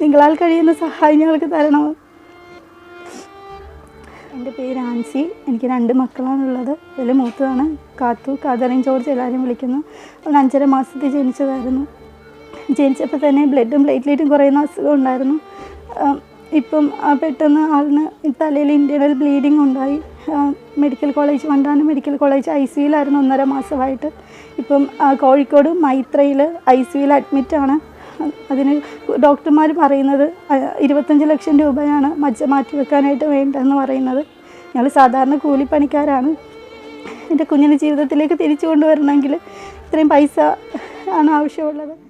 നിങ്ങളാൽ കഴിയുന്ന സഹായം ഞങ്ങൾക്ക് തരണം. എന്റെ പേര് ആൻസി. എനിക്ക് രണ്ട് മക്കളാണുള്ളത്. അതിൽ മൂത്തതാണ് കാത്തു. കാതറിൻ ജോർജ് എല്ലാവരും വിളിക്കുന്നു. അവൾ അഞ്ചര മാസത്തിൽ ജനിച്ചതായിരുന്നു. ജനിച്ചപ്പോൾ തന്നെ ബ്ലഡും പ്ലേറ്റ്ലേറ്റും കുറയുന്ന അസുഖം ഉണ്ടായിരുന്നു. ഇപ്പം പെട്ടെന്ന് ആളിന് തലയിൽ ഇന്റേണൽ ബ്ലീഡിങ് ഉണ്ടായി. Medical college Vandanam medical college I സിയിലായിരുന്നു ഒന്നര മാസമായിട്ട്. ഇപ്പം കോഴിക്കോട് മൈത്രയിൽ ഐ സിയിൽ അഡ്മിറ്റാണ്. അതിന് ഡോക്ടർമാർ പറയുന്നത് ഇരുപത്തഞ്ച് ലക്ഷം രൂപയാണ് മജ്ജ മാറ്റി വെക്കാനായിട്ട് വേണ്ടതെന്ന് പറയുന്നത്. ഞങ്ങൾ സാധാരണ കൂലിപ്പണിക്കാരാണ്. എന്റെ കുഞ്ഞിന്റെ ജീവിതത്തിലേക്ക് തിരിച്ചു കൊണ്ടുവരണമെങ്കിൽ ഇത്രയും പൈസ ആണ് ആവശ്യമുള്ളത്.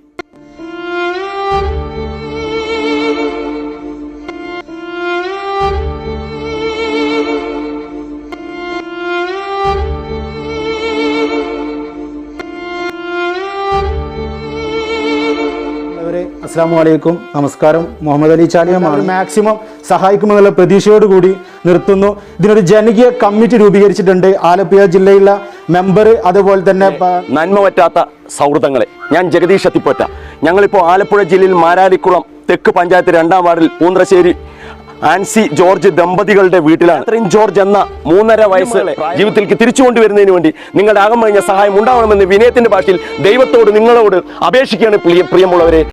അസ്സാം വലൈക്കും നമസ്കാരം. മുഹമ്മദ് അലി ചാലിയമാണ്. മാക്സിമം സഹായിക്കുമെന്നുള്ള പ്രതീക്ഷയോടുകൂടി നിർത്തുന്നു. ഇതിനൊരു ജനകീയ കമ്മിറ്റി രൂപീകരിച്ചിട്ടുണ്ട്. ആലപ്പുഴ ജില്ലയിലെ മെമ്പർ അതുപോലെ തന്നെ നന്മ പറ്റാത്ത സൗഹൃദങ്ങളെ. ഞാൻ ജഗദീഷ് എത്തിപ്പോറ്റ ഞങ്ങളിപ്പോൾ ആലപ്പുഴ ജില്ലയിൽ മാരാരിക്കുളം തെക്ക് പഞ്ചായത്ത് രണ്ടാം വാർഡിൽ പൂന്തശ്ശേരി ആൻസി ജോർജ് ദമ്പതികളുടെ വീട്ടിലാണ്. അത്രയും ജോർജ് എന്ന മൂന്നര വയസ്സ് ജീവിതത്തിലേക്ക് തിരിച്ചു കൊണ്ടുവരുന്നതിന് വേണ്ടി നിങ്ങളുടെ ആകം കഴിഞ്ഞ സഹായം ഉണ്ടാവണമെന്ന് വിനയത്തിന്റെ ഭാഷയിൽ ദൈവത്തോട് നിങ്ങളോട് അപേക്ഷിക്കുകയാണ് പ്രിയ പ്രിയമുള്ളവരെ.